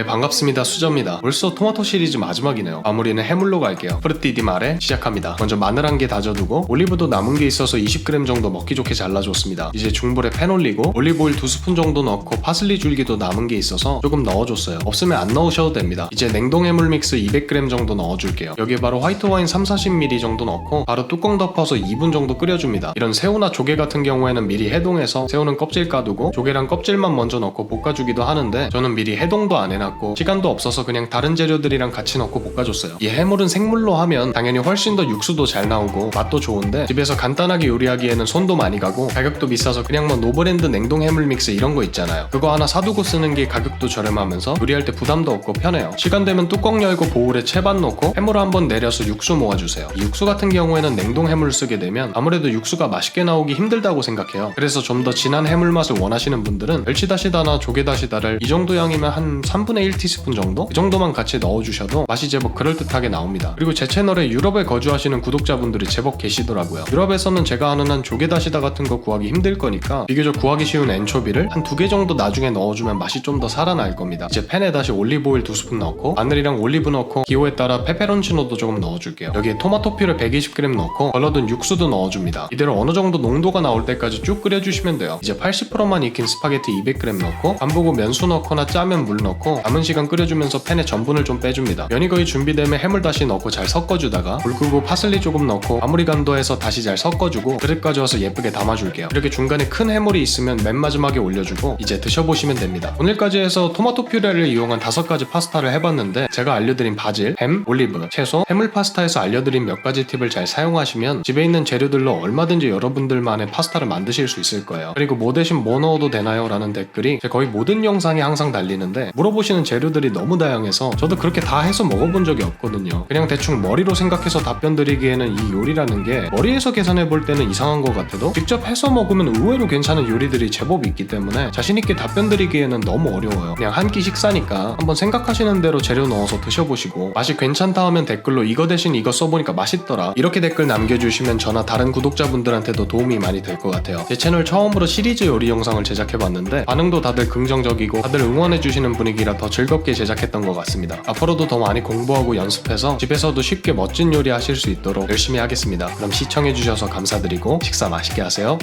네 반갑습니다. 수저입니다. 벌써 토마토 시리즈 마지막이네요. 마무리는 해물로 갈게요. 프르티디 말에 시작합니다. 먼저 마늘 한 개 다져두고 올리브도 남은 게 있어서 20g 정도 먹기 좋게 잘라줬습니다. 이제 중불에 팬 올리고 올리브오일 2스푼 정도 넣고 파슬리 줄기도 남은 게 있어서 조금 넣어줬어요. 없으면 안 넣으셔도 됩니다. 이제 냉동 해물 믹스 200g 정도 넣어줄게요. 여기에 바로 화이트 와인 3, 40ml 정도 넣고 바로 뚜껑 덮어서 2분 정도 끓여줍니다. 이런 새우나 조개 같은 경우에는 미리 해동해서 새우는 껍질 까두고 조개랑 껍질만 먼저 넣고 볶아주기도 하는데 저는 미리 해동도 안 해 놨고 시간도 없어서 그냥 다른 재료들이랑 같이 넣고 볶아줬어요. 이 해물은 생물로 하면 당연히 훨씬 더 육수도 잘 나오고 맛도 좋은데 집에서 간단하게 요리하기에는 손도 많이 가고 가격도 비싸서 그냥 뭐 노브랜드 냉동 해물 믹스 이런 거 있잖아요. 그거 하나 사두고 쓰는 게 가격도 저렴하면서 요리할 때 부담도 없고 편해요. 시간 되면 뚜껑 열고 보울에 채반 넣고 해물을 한번 내려서 육수 모아주세요. 이 육수 같은 경우에는 냉동 해물을 쓰게 되면 아무래도 육수가 맛있게 나오기 힘들다고 생각해요. 그래서 좀 더 진한 해물 맛을 원하시는 분들은 멸치다시다나 조개다시다를 이 정도 양이면 한 3분의 1티스푼 정도? 이 정도만 같이 넣어주셔도 맛이 제법 그럴듯하게 나옵니다. 그리고 제 채널에 유럽에 거주하시는 구독자분들이 제법 계시더라고요. 유럽에서는 제가 아는 한 조개다시다 같은 거 구하기 힘들 거니까 비교적 구하기 쉬운 엔초비를 한 두 개 정도 나중에 넣어주면 맛이 좀 더 살아날 겁니다. 이제 팬에 다시 올리브오일 두 스푼 넣고 마늘이랑 올리브 넣고 기호에 따라 페페론치노도 조금 넣어줄게요. 여기에 토마토 퓨레 120g 넣고 걸러둔 육수도 넣어줍니다. 이대로 어느 정도 농도가 나올 때까지 쭉 끓여주시면 돼요. 이제 80%만 익힌 스파게티 200g 넣고 간 보고 면수 넣거나 짜면 물 넣고 남은 시간 끓여주면서 팬에 전분을 좀 빼줍니다. 면이 거의 준비되면 해물 다시 넣고 잘 섞어주다가 불 끄고 파슬리 조금 넣고 마무리 간도해서 다시 잘 섞어주고 그릇 가져와서 예쁘게 담아줄게요. 이렇게 중간에 큰 해물이 있으면 맨 마지막에 올려주고 이제 드셔보시면 됩니다. 오늘까지 해서 토마토 퓨레를 이용한 다섯 가지 파스타를 해봤는데 제가 알려드린 바질, 햄, 올리브, 채소, 해물 파스타에서 알려드린 몇 가지 팁을 잘 사용하시면 집에 있는 재료들로 얼마든지 여러분들만의 파스타를 만드실 수 있을 거예요. 그리고 뭐 대신 뭐 넣어도 되나요? 라는 댓글이 제 거의 모든 영상에 항상 달리는데 물어보 시는 재료들이 너무 다양해서 저도 그렇게 다 해서 먹어본 적이 없거든요. 그냥 대충 머리로 생각해서 답변 드리기에는 이 요리라는 게 머리에서 계산해 볼 때는 이상한 것 같아도 직접 해서 먹으면 의외로 괜찮은 요리들이 제법 있기 때문에 자신있게 답변 드리기에는 너무 어려워요. 그냥 한 끼 식사니까 한번 생각하시는 대로 재료 넣어서 드셔보시고 맛이 괜찮다 하면 댓글로 이거 대신 이거 써보니까 맛있더라 이렇게 댓글 남겨주시면 저나 다른 구독자분들한테도 도움이 많이 될 것 같아요. 제 채널 처음으로 시리즈 요리 영상을 제작해봤는데 반응도 다들 긍정적이고 다들 응원해주시는 분위기라 더 즐겁게 제작했던 것 같습니다. 앞으로도 더 많이 공부하고 연습해서 집에서도 쉽게 멋진 요리 하실 수 있도록 열심히 하겠습니다. 그럼 시청해주셔서 감사드리고 식사 맛있게 하세요